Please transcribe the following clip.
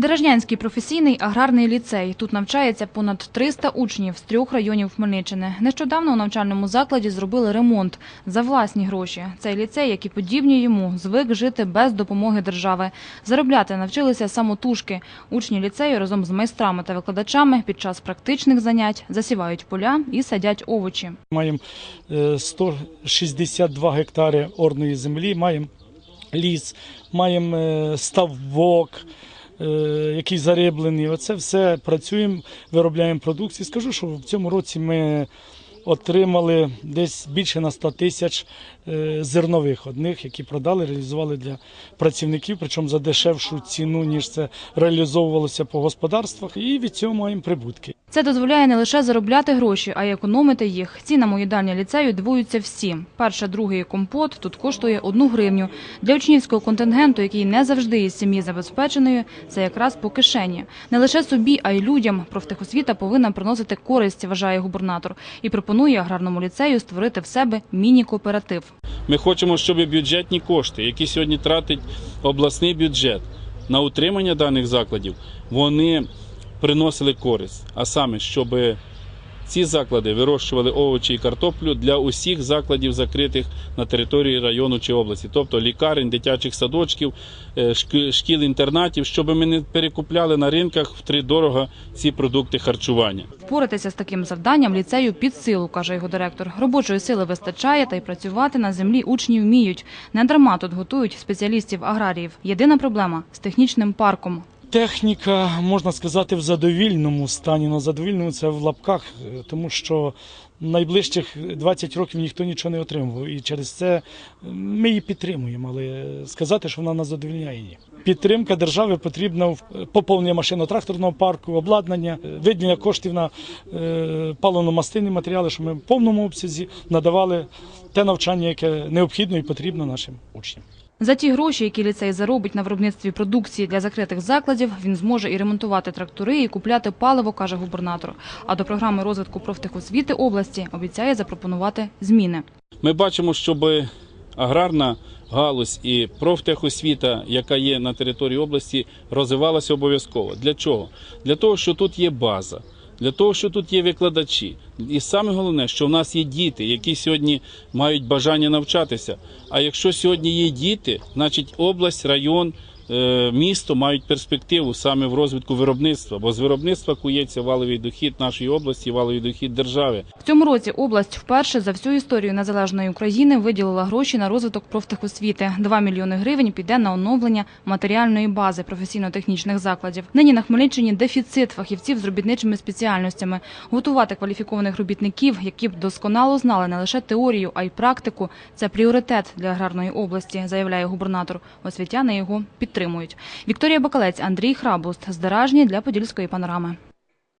Дережнянський професійний аграрний ліцей. Тут навчається понад 300 учнів з трьох районів Хмельниччини. Нещодавно у навчальному закладі зробили ремонт за власні гроші. Цей ліцей, як і подібні йому, звик жити без допомоги держави. Заробляти навчилися самотужки. Учні ліцею разом з майстрами та викладачами під час практичних занять засівають поля і садять овочі. Маємо е, 162 гектари орної землі, маємо ліс, маємо е, ставок, е, який зариблений. Оце все працюємо, виробляємо продукцію. Скажу, що в цьому році ми отримали десь більше на 100 тисяч е, зернових одних, які продали, реалізували для працівників, причому за дешевшу ціну, ніж це реалізовувалося по господарствах, і від цього маємо прибутки. Це дозволяє не лише заробляти гроші, а й економити їх. Цінам у їдальні ліцею дивуються всі. Перша, другий компот тут коштує одну гривню. Для учнівського контингенту, який не завжди із сім'ї забезпеченою, це якраз по кишені. Не лише собі, а й людям. Профтехосвіта повинна приносити користь, вважає губернатор. І пропонує аграрному ліцею створити в себе міні-кооператив. Ми хочемо, щоб бюджетні кошти, які сьогодні тратить обласний бюджет на утримання даних закладів, вони приносили користь. А саме, щоб ці заклади вирощували овочі і картоплю для усіх закладів, закритих на території району чи області, тобто лікарень, дитячих садочків, е, шки- шкіл-інтернатів, щоб ми не перекупляли на ринках втридорога ці продукти харчування. Впоратися з таким завданням ліцею під силу, каже його директор. Робочої сили вистачає, та й працювати на землі учні вміють. Не дарма тут готують спеціалістів-аграріїв. Єдина проблема – з технічним парком. Техніка, можна сказати, в задовільному стані. На задовільному це в лапках, е, тому що найближчих 20 років ніхто нічого не отримував. І через це ми її підтримуємо, але сказати, що вона нас задовільняє, ні. Підтримка держави потрібна в е, поповнення машино-тракторного парку, обладнання, е, виділення коштів на паливно-мастильні матеріали, щоб ми в повному обсязі надавали те навчання, яке необхідно і потрібно нашим учням. За ті гроші, які ліцей заробить на виробництві продукції для закритих закладів, він зможе і ремонтувати трактори, і купляти паливо, каже губернатор. А до програми розвитку профтехосвіти області обіцяє запропонувати зміни. Ми бачимо, щоб аграрна галузь і профтехосвіта, яка є на території області, розвивалася обов'язково. Для чого? Для того, що тут є база, для того, що тут є викладачі. І саме головне, що в нас є діти, які сьогодні мають бажання навчатися. А якщо сьогодні є діти, значить область, район. Е, Місто мають перспективу саме в розвитку виробництва, бо з виробництва кується валовий дохід нашої області, валовий дохід держави. В цьому році область вперше за всю історію незалежної України виділила гроші на розвиток профтехосвіти. 2 мільйони гривень піде на оновлення матеріальної бази професійно-технічних закладів. Нині на Хмельниччині дефіцит фахівців з робітничими спеціальностями. Готувати кваліфікованих робітників, які б досконало знали не лише теорію, а й практику – це пріоритет для аграрної області, заявляє губернатор. Освітяни його підтримують. Вікторія Бакалець, Андрій Храбуст. Здоражні для Подільської панорами.